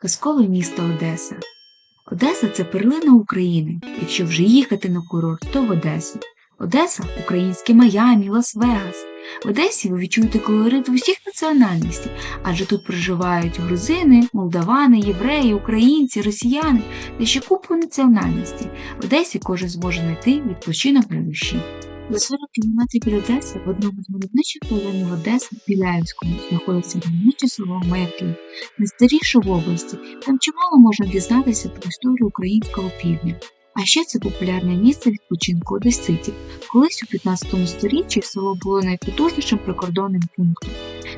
казкове місто Одеса. Одеса це перлина України. Якщо вже їхати на курорт, то в Одесу. Одеса українське Майамі, Лас-Вегас. В Одесі ви відчуєте колорит усіх національностей, адже тут проживають грузини, молдавани, євреї, українці, росіяни та ще купу національностей. В Одесі кожен зможе знайти відпочинок для душі. За 40 кілометрів від Одеси в одному з мальовничих районів Одеси, Біляївському, знаходиться мальовниче село Маяків, найстаріше в області. Там чимало можна дізнатися про історію українського півдня. А ще це популярне місце відпочинку одеситів. Колись у 15 сторіччі село було найпотужнішим прикордонним пунктом.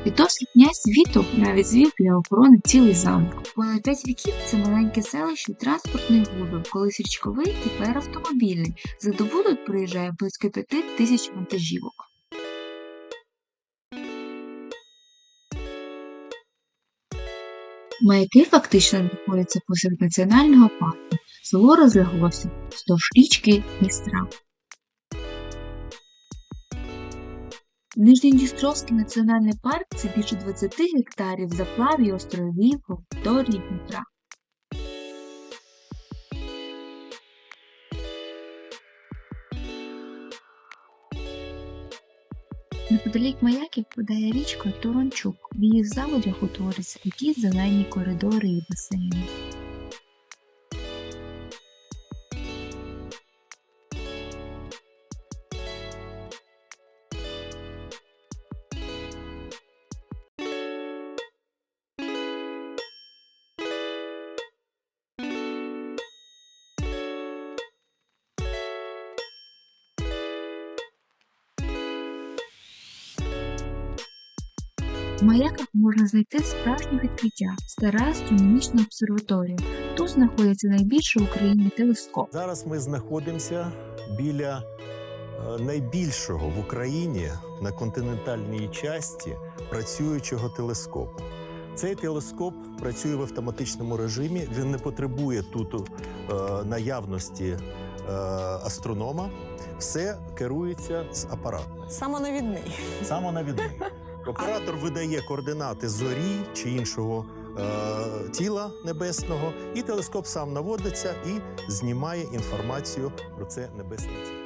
Відтоді князь Вітов навіть звів для охорони цілий замок. Понад 5 віків це маленьке селище транспортний вузол, колись річковий, тепер автомобільний. За добу тут приїжджає близько 5 тисяч вантажівок. Маяки фактично знаходяться посеред національного парку. Село розляглося вздовж річки Дністра. Нижньодністровський національний парк це більше 20 гектарів заплав і островів в акваторії Дніпра. Неподалік маяків впадає річка Турончук. В її заводях утворюються такі зелені коридори і басейни. В маяках можна знайти справжнє відкриття стара астрономічна обсерваторія. Тут знаходиться найбільший в Україні телескоп. Зараз ми знаходимося біля е, найбільшого в Україні на континентальній часті працюючого телескопу. Цей телескоп працює в автоматичному режимі. Він не потребує тут е, наявності е, астронома. Все керується з апарату. Самонавідний. Самонавідний. Оператор видає координати зорі чи іншого е, тіла небесного, і телескоп сам наводиться і знімає інформацію про це небесне тіло.